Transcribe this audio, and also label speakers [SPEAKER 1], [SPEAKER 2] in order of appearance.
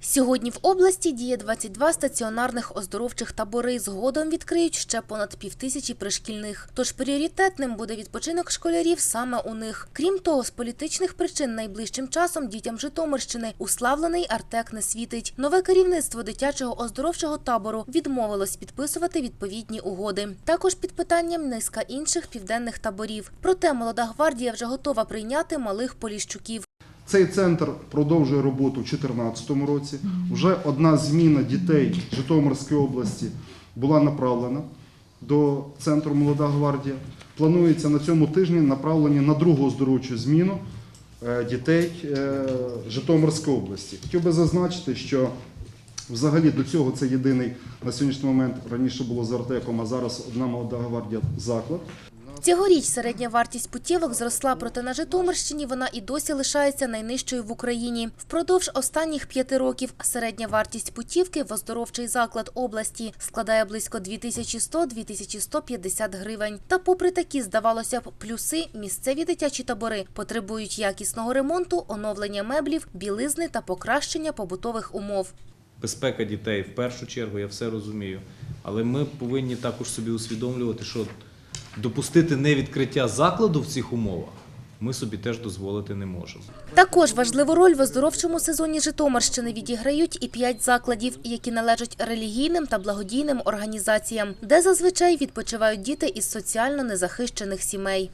[SPEAKER 1] Сьогодні в області діє 22 стаціонарних оздоровчих табори. Згодом відкриють ще понад півтисячі пришкільних. Тож пріоритетним буде відпочинок школярів саме у них. Крім того, з політичних причин найближчим часом дітям Житомирщини уславлений Артек не світить. Нове керівництво дитячого оздоровчого табору відмовилось підписувати відповідні угоди. Також під питанням низка інших південних таборів. Проте молода гвардія вже готова прийняти малих поліщуків.
[SPEAKER 2] Цей центр продовжує роботу у 2014 році. Вже одна зміна дітей Житомирської області була направлена до центру Молода гвардія. Планується на цьому тижні направлення на другу оздоровчу зміну е, дітей е, Житомирської області. Хотів би зазначити, що взагалі до цього це єдиний на сьогоднішній момент раніше було з Артеком, а зараз одна молода гвардія заклад.
[SPEAKER 1] Цьогоріч середня вартість путівок зросла, проте на Житомирщині вона і досі лишається найнижчою в Україні. Впродовж останніх п'яти років середня вартість путівки в оздоровчий заклад області складає близько 2100-2150 гривень. Та попри такі, здавалося б, плюси, місцеві дитячі табори потребують якісного ремонту, оновлення меблів, білизни та покращення побутових умов.
[SPEAKER 3] безпека дітей в першу чергу, я все розумію. Але ми повинні також собі усвідомлювати, що допустити невідкриття закладу в цих умовах ми собі теж дозволити не можемо.
[SPEAKER 1] Також важливу роль в оздоровчому сезоні Житомирщини відіграють і п'ять закладів, які належать релігійним та благодійним організаціям, де зазвичай відпочивають діти із соціально незахищених сімей.